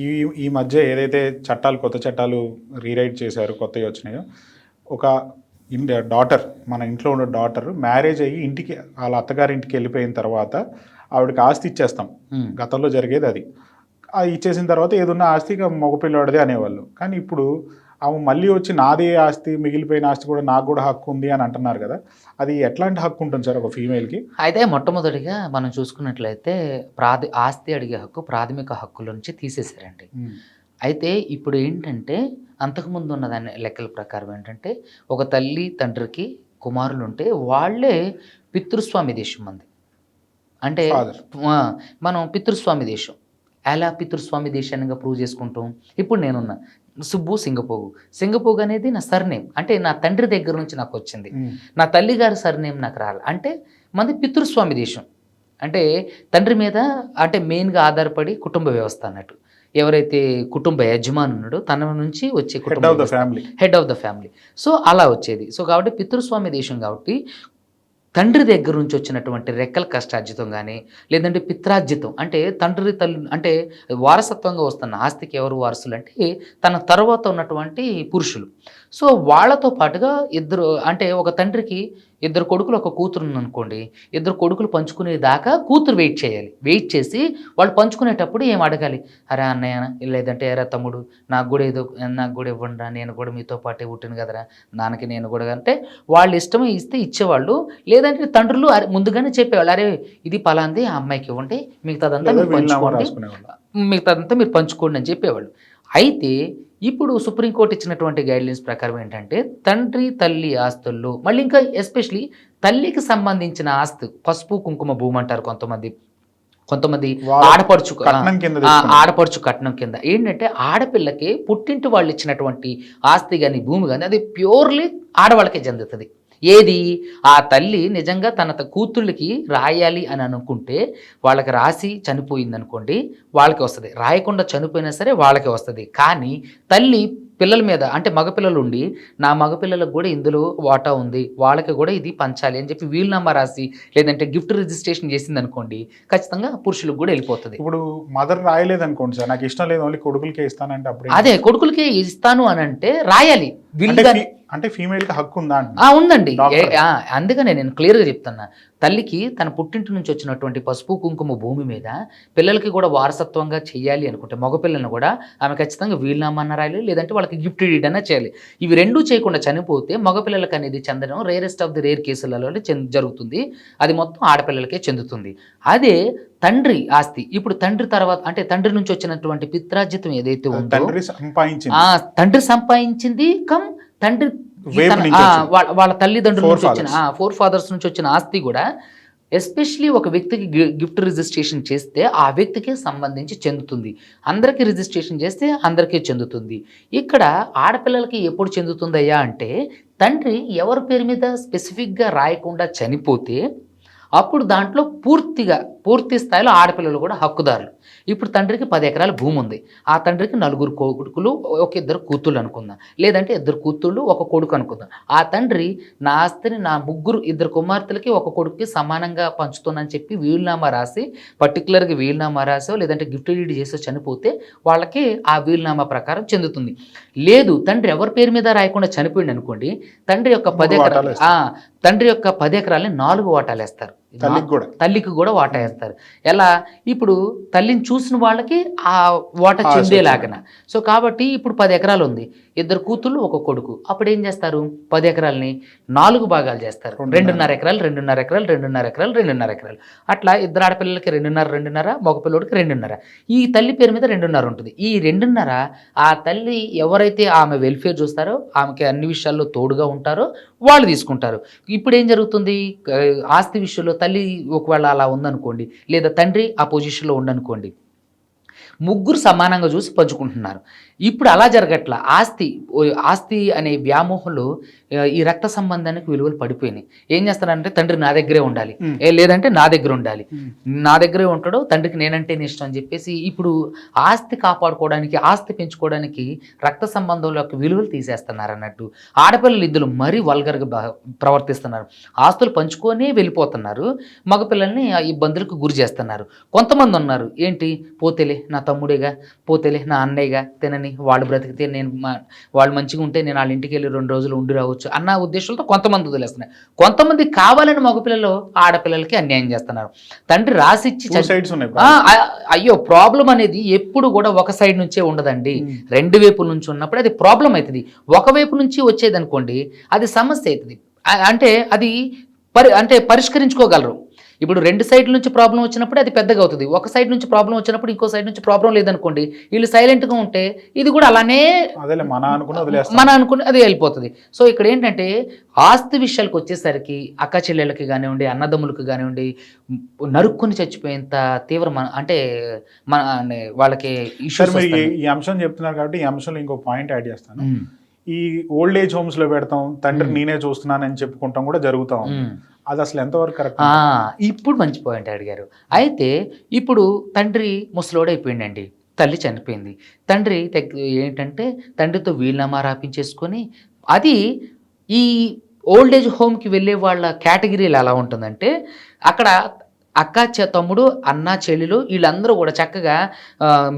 ఈ ఈ మధ్య ఏదైతే చట్టాలు కొత్త చట్టాలు రీరైట్ చేశారు కొత్తవి వచ్చినాయో ఒక డాటర్ మన ఇంట్లో ఉన్న డాటర్ మ్యారేజ్ అయ్యి ఇంటికి వాళ్ళ అత్తగారి ఇంటికి వెళ్ళిపోయిన తర్వాత ఆవిడకి ఆస్తి ఇచ్చేస్తాం. గతంలో జరిగేది అది. ఇచ్చేసిన తర్వాత ఏదున్న ఆస్తి ఇక మగపిల్లవాడిదే అనేవాళ్ళు. కానీ ఇప్పుడు ఆమె మళ్ళీ వచ్చి నాదే ఆస్తి మిగిలిపోయిన ఆస్తి కూడా నాకు కూడా హక్కు ఉంది అని అంటున్నారు కదా. అది ఎట్లాంటి హక్కు ఉంటుంది సార్ ఒక ఫీమేల్కి? అయితే మొట్టమొదటిగా మనం చూసుకున్నట్లయితే ప్రాథ ఆస్తి అడిగే హక్కు ప్రాథమిక హక్కుల నుంచి తీసేశారండి. అయితే ఇప్పుడు ఏంటంటే అంతకుముందు ఉన్న దాని లెక్కల ప్రకారం ఏంటంటే ఒక తల్లి తండ్రికి కుమారులు ఉంటే వాళ్ళే పితృస్వామి దేశం మంది అంటే మనం పితృస్వామి దేశం. ఎలా పితృస్వామి దేశాన్ని ప్రూవ్ చేసుకుంటాం? ఇప్పుడు నేనున్నా. సుబ్బు సింగపోగు సింగపోగు అనేది నా సర్నేమ్ అంటే నా తండ్రి దగ్గర నుంచి నాకు వచ్చింది. నా తల్లి గారి సర్నేమ్ నాకు రాలి. అంటే మనది పితృస్వామి దేశం. అంటే తండ్రి మీద అంటే మెయిన్గా ఆధారపడి కుటుంబ వ్యవస్థ అన్నట్టు. ఎవరైతే కుటుంబ యజమాని ఉన్నాడో తన నుంచి వచ్చే కుటుంబ head of the family so అలా వచ్చేది. సో కాబట్టి పితృస్వామి దేశం కాబట్టి తండ్రి దగ్గర నుంచి వచ్చినటువంటి రెక్కల కష్టార్జితం కానీ లేదంటే పిత్రార్జితం అంటే తండ్రి తల్లి అంటే వారసత్వంగా వస్తున్న ఆస్తికి ఎవరు వారసులు అంటే తన తర్వాత ఉన్నటువంటి పురుషులు. సో వాళ్ళతో పాటుగా ఇద్దరు అంటే ఒక తండ్రికి ఇద్దరు కొడుకులు ఒక కూతురు అనుకోండి ఇద్దరు కొడుకులు పంచుకునే దాకా కూతురు వెయిట్ చేయాలి. వెయిట్ చేసి వాళ్ళు పంచుకునేటప్పుడు ఏం అడగాలి? అరే అన్నయ్య లేదంటే ఎరా తమ్ముడు నాకు కూడా ఏదో నాకు కూడా ఇవ్వండిరా నేను కూడా మీతో పాటే పుట్టిన కదరా నాన్నకి నేను కూడా అంటే వాళ్ళు ఇష్టమే ఇస్తే ఇచ్చేవాళ్ళు. లేదంటే తండ్రులు అరే ముందుగానే చెప్పేవాళ్ళు అరే ఇది పలాంది ఆ అమ్మాయికి ఇవ్వండి మిగతాదంతా మీరు పంచుకోండి మిగతాదంతా మీరు పంచుకోండి అని చెప్పేవాళ్ళు. అయితే ఇప్పుడు సుప్రీంకోర్టు ఇచ్చినటువంటి గైడ్లైన్స్ ప్రకారం ఏంటంటే తండ్రి తల్లి ఆస్తుల్లో మళ్ళీ ఇంకా ఎస్పెషలీ తల్లికి సంబంధించిన ఆస్తి పసుపు కుంకుమ భూమి అంటారు కొంతమంది. కొంతమంది ఆడపడుచు. ఆడపడుచు కట్నం కింద. ఏంటంటే ఆడపిల్లకి పుట్టింటి వాళ్ళు ఇచ్చినటువంటి ఆస్తి కానీ భూమి కానీ అది ప్యూర్లీ ఆడవాళ్ళకే చెందుతుంది. ఏది? ఆ తల్లి నిజంగా తన కూతుళ్ళకి రాయాలి అని అనుకుంటే వాళ్ళకి రాసి చనిపోయింది అనుకోండి వాళ్ళకి వస్తుంది. రాయకుండా చనిపోయినా సరే వాళ్ళకి వస్తుంది. కానీ తల్లి పిల్లల మీద అంటే మగపిల్లలు ఉండి నా మగపిల్లలకు కూడా ఇందులో వాటా ఉంది వాళ్ళకి కూడా ఇది పంచాలి అని చెప్పి వీలునామా రాసి లేదంటే గిఫ్ట్ రిజిస్ట్రేషన్ చేసింది అనుకోండి ఖచ్చితంగా పురుషులకు కూడా వెళ్ళిపోతుంది. ఇప్పుడు మదర్ రాయలేదు అనుకోండి సార్ నాకు ఇష్టం లేదు ఓన్లీ కొడుకులకే ఇస్తానంటే అప్పుడు అదే కొడుకులకి ఇస్తాను అని అంటే రాయాలి అంటే ఫీమేల్కి హక్కు ఉందా ఉందండి. అందుకనే నేను క్లియర్గా చెప్తున్నా. తల్లికి తన పుట్టింటి నుంచి వచ్చినటువంటి పసుపు కుంకుమ భూమి మీద పిల్లలకి కూడా వారసత్వంగా చేయాలి అనుకుంటే మగపిల్లలను కూడా ఆమె ఖచ్చితంగా వీలునామా రాయాలి లేదంటే వాళ్ళకి గిఫ్ట్ డీడ్ అన్నా చేయాలి. ఇవి రెండూ చేయకుండా చనిపోతే మగపిల్లలకి అనేది చెందడం రేరెస్ట్ ఆఫ్ ది రేర్ కేసులలో జరుగుతుంది. అది మొత్తం ఆడపిల్లలకే చెందుతుంది. అదే తండ్రి ఆస్తి. ఇప్పుడు తండ్రి తర్వాత అంటే తండ్రి నుంచి వచ్చినటువంటి పిత్రార్జితం ఏదైతే ఉందో తండ్రి సంపాదించింది. ఆ తండ్రి సంపాదించింది కమ్ తండ్రి. వాళ్ళ తల్లిదండ్రుల నుంచి వచ్చిన. ఫోర్ ఫాదర్స్ నుంచి వచ్చిన ఆస్తి కూడా ఎస్పెషలీ ఒక వ్యక్తికి గిఫ్ట్ రిజిస్ట్రేషన్ చేస్తే ఆ వ్యక్తికే సంబంధించి చెందుతుంది అందరికీ రిజిస్ట్రేషన్ చేస్తే అందరికీ చెందుతుంది ఇక్కడ ఆడపిల్లలకి ఎప్పుడు చెందుతుందయ్యా అంటే తండ్రి ఎవరి పేరు మీద స్పెసిఫిక్గా రాయకుండా చనిపోతే అప్పుడు దాంట్లో పూర్తిగా పూర్తి స్థాయిలో ఆడపిల్లలు కూడా హక్కుదారులు. ఇప్పుడు తండ్రికి పది ఎకరాల భూమి ఉంది. ఆ తండ్రికి నలుగురు కొడుకులు ఒక ఇద్దరు కూతుళ్ళు అనుకుందాం. లేదంటే ఇద్దరు కూతుళ్ళు ఒక కొడుకు అనుకుందాం. ఆ తండ్రి నా ఆస్తిని నా ముగ్గురు ఇద్దరు కుమార్తెలకి ఒక కొడుకుకి సమానంగా పంచుతానని చెప్పి వీలునామా రాసి పర్టికులర్గా వీలునామా రాసో లేదంటే గిఫ్ట్ డీడ్ చేసో చనిపోతే వాళ్ళకి ఆ వీలునామా ప్రకారం చెందుతుంది. లేదు తండ్రి ఎవరి పేరు మీద రాయకుండా చనిపోయింది అనుకోండి తండ్రి యొక్క పది ఎకరాలు తండ్రి యొక్క పది ఎకరాలని నాలుగు వాటాలు వేస్తారు. తల్లికి కూడా. తల్లికి కూడా వాటా వేస్తారు. ఎలా? ఇప్పుడు తల్లిని చూసిన వాళ్ళకి ఆ వాటా చెందేలాగన. సో కాబట్టి ఇప్పుడు పది ఎకరాలు ఉంది. ఇద్దరు కూతుళ్ళు ఒక కొడుకు. అప్పుడు ఏం చేస్తారు? పది ఎకరాలని నాలుగు భాగాలు చేస్తారు. రెండున్నర. ఎకరాలు రెండున్నర ఎకరాలు రెండున్నర ఎకరాలు రెండున్నర ఎకరాలు. అట్లా ఇద్దరు ఆడపిల్లలకి రెండున్నర రెండున్నర మగపిల్లడికి రెండున్నర. ఈ తల్లి పేరు మీద రెండున్నర ఉంటుంది. ఈ రెండున్నర ఆ తల్లి ఎవరైతే ఆమె వెల్ఫేర్ చూస్తారో ఆమెకి అన్ని విషయాల్లో తోడుగా ఉంటారో వాళ్ళు తీసుకుంటారు. ఇప్పుడు ఏం జరుగుతుంది? ఆస్తి విషయంలో తల్లి ఒకవేళ అలా ఉందనుకోండి లేదా తండ్రి ఆ పొజిషన్లో ఉండనుకోండి ముగ్గురు సమానంగా చూసి పంచుకుంటున్నారు. ఇప్పుడు అలా జరగట్ల. ఆస్తి ఆస్తి అనే వ్యామోహంలో ఈ రక్త సంబంధానికి విలువలు పడిపోయినాయి. ఏం చేస్తారంటే తండ్రి నా దగ్గరే ఉండాలి. ఏ లేదంటే నా దగ్గర ఉండాలి. నా దగ్గరే ఉంటాడు తండ్రికి నేనంటే ఇష్టం అని చెప్పేసి ఇప్పుడు ఆస్తి కాపాడుకోవడానికి ఆస్తి పెంచుకోవడానికి రక్త సంబంధంలో యొక్క విలువలు తీసేస్తున్నారు అన్నట్టు. ఆడపిల్లలు ఇద్దరు మరీ వల్గర్గా ప్రవర్తిస్తున్నారు. ఆస్తులు పంచుకొని వెళ్ళిపోతున్నారు. మగపిల్లల్ని ఇబ్బందులకు గురి చేస్తున్నారు. కొంతమంది ఉన్నారు. ఏంటి? పోతేలే నా తమ్ముడేగా పోతేలే నా అన్నయ్యగా తినని వాళ్ళు బ్రతికితే నేను వాళ్ళు మంచిగా ఉంటే నేను వాళ్ళ ఇంటికి వెళ్ళి రెండు రోజులు ఉండి రావచ్చు అన్న ఉద్దేశంతో కొంతమంది వదిలేస్తున్నాయి కొంతమంది కావాలని మగపిల్లలు ఆడపిల్లలకి అన్యాయం చేస్తున్నారు. తండ్రి రాసిచ్చి అయ్యో ప్రాబ్లం అనేది ఎప్పుడు కూడా ఒక సైడ్ నుంచే ఉండదండి. Hmm. రెండు వైపుల నుంచి ఉన్నప్పుడు అది ప్రాబ్లం అవుతుంది ఒకవైపు నుంచి వచ్చేది అనుకోండి అది సమస్య అవుతుంది అంటే అది పరి అంటే పరిష్కరించుకోగలరు. ఇప్పుడు రెండు సైడ్ల నుంచి ప్రాబ్లం వచ్చినప్పుడు అది పెద్దగా అవుతుంది. ఒక సైడ్ నుంచి ప్రాబ్లం వచ్చినప్పుడు ఇంకో సైడ్ నుంచి ప్రాబ్లం లేదనుకోండి వీళ్ళు సైలెంట్గా ఉంటే ఇది కూడా అలానే మన అనుకుని వదిలేస్తాం. మన అనుకుని అది వెళ్ళిపోతుంది. సో ఇక్కడ ఏంటంటే ఆస్తి విషయాలకు వచ్చేసరికి అక్క చెల్లెళ్ళకి కానివ్వండి అన్నదమ్ములకు కానివ్వండి నరుక్కుని చచ్చిపోయేంత తీవ్ర అంటే మన వాళ్ళకి ఈ- అంశం చెప్తున్నారు కాబట్టి ఈ అంశంలో ఇంకో పాయింట్ యాడ్ చేస్తాను. ఈ ఓల్డ్ ఏజ్ హోమ్స్లో పెడతాం తండ్రి. నేనే చూస్తున్నానని చెప్పుకుంటాం కూడా జరుగుతా అది అసలు ఎంతవరకు కరెక్ట్ ఇప్పుడు మంచి పాయింట్ అడిగారు. అయితే ఇప్పుడు తండ్రి ముసలోడు అయిపోయిందండి తల్లి చనిపోయింది. తండ్రి ఏంటంటే తండ్రితో వీలునామా రాపించేసుకొని అది ఈ ఓల్డ్ ఏజ్ హోమ్కి వెళ్ళే వాళ్ళ కేటగిరీలు ఎలా ఉంటుందంటే అక్కడ అక్క చె తమ్ముడు అన్న చెల్లెలు వీళ్ళందరూ కూడా చక్కగా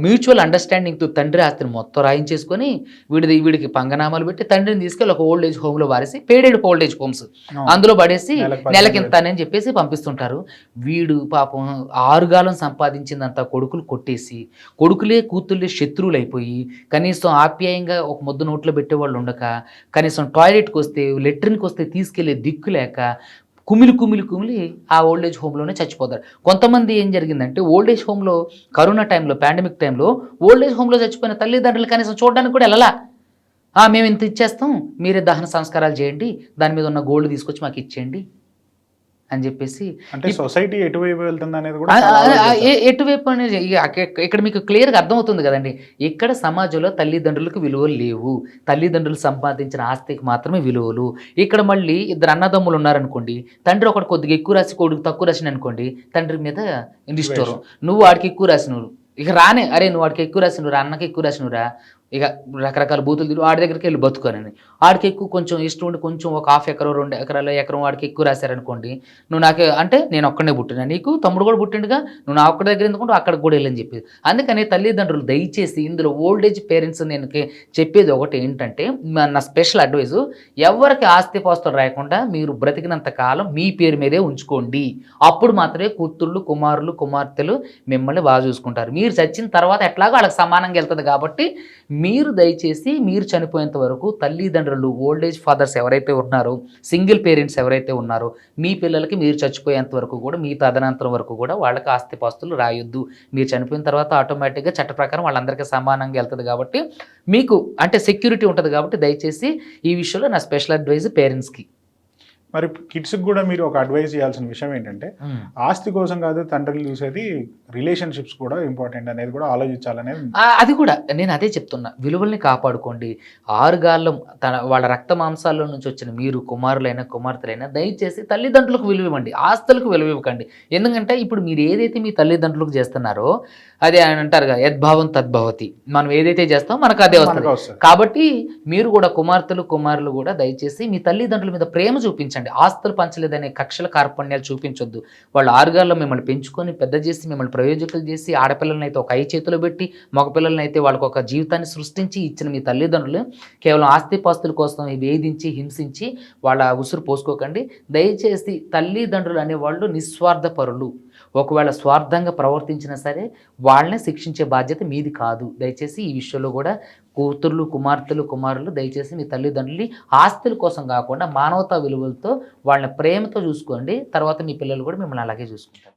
మ్యూచువల్ అండర్స్టాండింగ్తో తండ్రి ఆస్తిని మొత్తం రాయించేసుకొని వీడిది వీడికి పంగనామాలు పెట్టి తండ్రిని తీసుకెళ్ళి ఒక ఓల్డ్ ఏజ్ హోమ్లో వారేసి పేడెడ్ ఓల్డ్ ఏజ్ హోమ్స్ అందులో పడేసి నెలకు పదివేలు నెలకింత అని చెప్పేసి పంపిస్తుంటారు. వీడు పాపం ఆరుగాలం సంపాదించిందంతా కొడుకులు కొట్టేసి కొడుకులే కూతుళ్ళే శత్రువులు అయిపోయి కనీసం ఆప్యాయంగా ఒక ముద్ద నోట్లో పెట్టేవాళ్ళు ఉండక కనీసం టాయిలెట్కి వస్తే లెట్రిన్కి వస్తే తీసుకెళ్ళే దిక్కు లేక కుమిలి కుమిలి కుమిలి ఆ ఓల్డేజ్ హోమ్లోనే చచ్చిపోతారు కొంతమంది ఏం జరిగిందంటే ఓల్డ్ ఏజ్ హోమ్లో కరోనా టైంలో పాండమిక్ టైంలో ఓల్డేజ్ హోమ్లో చచ్చిపోయిన తల్లిదండ్రులు కనీసం చూడడానికి కూడా వెళ్ళలా. "ఆ, మేము ఇంత ఇచ్చేస్తాం మీరే దహన సంస్కారాలు చేయండి దాని మీద ఉన్న గోల్డ్ తీసుకొచ్చి మాకు ఇచ్చేయండి. అని చెప్పేసి అంటే సొసైటీ ఎటువైపు వెళ్తుంది అనేది కూడా ఎటువైపు అనేది ఇక్కడ మీకు క్లియర్గా అర్థమవుతుంది కదండి. ఇక్కడ సమాజంలో తల్లిదండ్రులకు విలువలు లేవు. తల్లిదండ్రులు సంపాదించిన ఆస్తికి మాత్రమే విలువలు. ఇక్కడ మళ్ళీ ఇద్దరు అన్నదమ్ములు ఉన్నారనుకోండి తండ్రి ఒకటి కొద్దిగా ఎక్కువ రాసి కొడుకు తక్కువ రాసిన అనుకోండి తండ్రి మీద ఇష్టం నువ్వు వాడికి ఎక్కువ రాసినవు ఇక రానే అరే నువ్వు వాడికి ఎక్కువ రాసినవురా అన్నకి ఎక్కువ రాసినవురా ఇక రకరకాల బూతులు తిరిగి ఆడి దగ్గరికి వెళ్ళి బతుకోనని. ఆడికి ఎక్కువ కొంచెం ఇష్టం ఉండి కొంచెం ఒక హాఫ్ ఎకరం రెండు ఎకరాల ఎకరం వాడికి ఎక్కువ రాశారనుకోండి నువ్వు నాకు అంటే నేను ఒక్కడే పుట్టినా. నీకు తమ్ముడు కూడా పుట్టిండుగా నువ్వు నా ఒక్కడి దగ్గర ఎందుకుంటూ అక్కడికి కూడా వెళ్ళని చెప్పి అందుకని తల్లిదండ్రులు దయచేసి ఇందులో ఓల్డ్ ఏజ్ పేరెంట్స్ నేను చెప్పేది ఒకటి ఏంటంటే మా- నా స్పెషల్ అడ్వైజు ఎవరికి ఆస్తి పాస్తులు రాయకుండా మీరు బ్రతికినంత కాలం మీ పేరు మీదే ఉంచుకోండి. అప్పుడు మాత్రమే కూతుళ్ళు కుమారులు కుమార్తెలు మిమ్మల్ని బాగా చూసుకుంటారు. మీరు చచ్చిన తర్వాత ఎట్లాగో వాళ్ళకి సమానంగా వెళ్తుంది కాబట్టి మీరు దయచేసి మీరు చనిపోయేంత వరకు తల్లిదండ్రులు ఓల్డ్ ఏజ్ ఫాదర్స్ ఎవరైతే ఉన్నారో సింగిల్ పేరెంట్స్ ఎవరైతే ఉన్నారో మీ పిల్లలకి మీరు చచ్చిపోయేంత వరకు కూడా మీ తదనంతరం వరకు కూడా వాళ్ళకి ఆస్తిపాస్తులు రాయొద్దు. మీరు చనిపోయిన తర్వాత ఆటోమేటిక్గా చట్ట ప్రకారం వాళ్ళందరికీ సమానంగా వెళ్తుంది కాబట్టి మీకు అంటే సెక్యూరిటీ ఉంటుంది కాబట్టి దయచేసి ఈ విషయంలో నా స్పెషల్ అడ్వైజ్ పేరెంట్స్కి మరి కిడ్స్ కూడా మీరు ఒక అడ్వైస్ చేయాల్సిన విషయం ఏంటంటే ఆస్తి కోసం కాదు తండ్రులు చూసేది రిలేషన్షిప్స్ కూడా ఇంపార్టెంట్ అనేది కూడా ఆలోచించాలనేది అది కూడా నేను అదే చెప్తున్నా. విలువల్ని కాపాడుకోండి. ఆరుగాళ్ళం తన వాళ్ళ రక్త మాంసాల్లో నుంచి వచ్చిన మీరు కుమారులైనా కుమార్తెలైనా దయచేసి తల్లిదండ్రులకు విలువ ఇవ్వండి. ఆస్తులకు విలువ ఇవ్వకండి. ఎందుకంటే ఇప్పుడు మీరు ఏదైతే మీ తల్లిదండ్రులకు చేస్తున్నారో అదే ఆయన అంటారు కదా యద్భావం తద్భవతి మనం ఏదైతే చేస్తామో మనకు అదే వస్తుంది. కాబట్టి మీరు కూడా కుమార్తెలు కుమారులు కూడా దయచేసి మీ తల్లిదండ్రుల మీద ప్రేమ చూపించండి. ఆస్తులు పంచలేదనే కక్షల కార్పణ్యాలు చూపించొద్దు. వాళ్ళు ఆరుగాల్లో మిమ్మల్ని పెంచుకొని పెద్ద చేసి మిమ్మల్ని ప్రయోజకులు చేసి ఆడపిల్లల్ని అయితే ఒక ఐ చేతిలో పెట్టి మగపిల్లలని అయితే వాళ్ళకి ఒక జీవితాన్ని సృష్టించి ఇచ్చిన మీ తల్లిదండ్రులు కేవలం ఆస్తిపాస్తుల కోసం వేధించి హింసించి వాళ్ళ ఉసురు పోసుకోకండి. దయచేసి తల్లిదండ్రులు అనేవాళ్ళు నిస్వార్థ పరులు ఒకవేళ స్వార్థంగా ప్రవర్తించినా సరే వాళ్ళని శిక్షించే బాధ్యత మీది కాదు. దయచేసి ఈ విషయంలో కూడా కూతుర్లు కుమార్తెలు కుమారులు దయచేసి మీ తల్లిదండ్రులు ఆస్తుల కోసం కాకుండా మానవతా విలువలతో వాళ్ళని ప్రేమతో చూసుకోండి. తర్వాత మీ పిల్లలు కూడా మిమ్మల్ని అలాగే చూసుకుంటారు.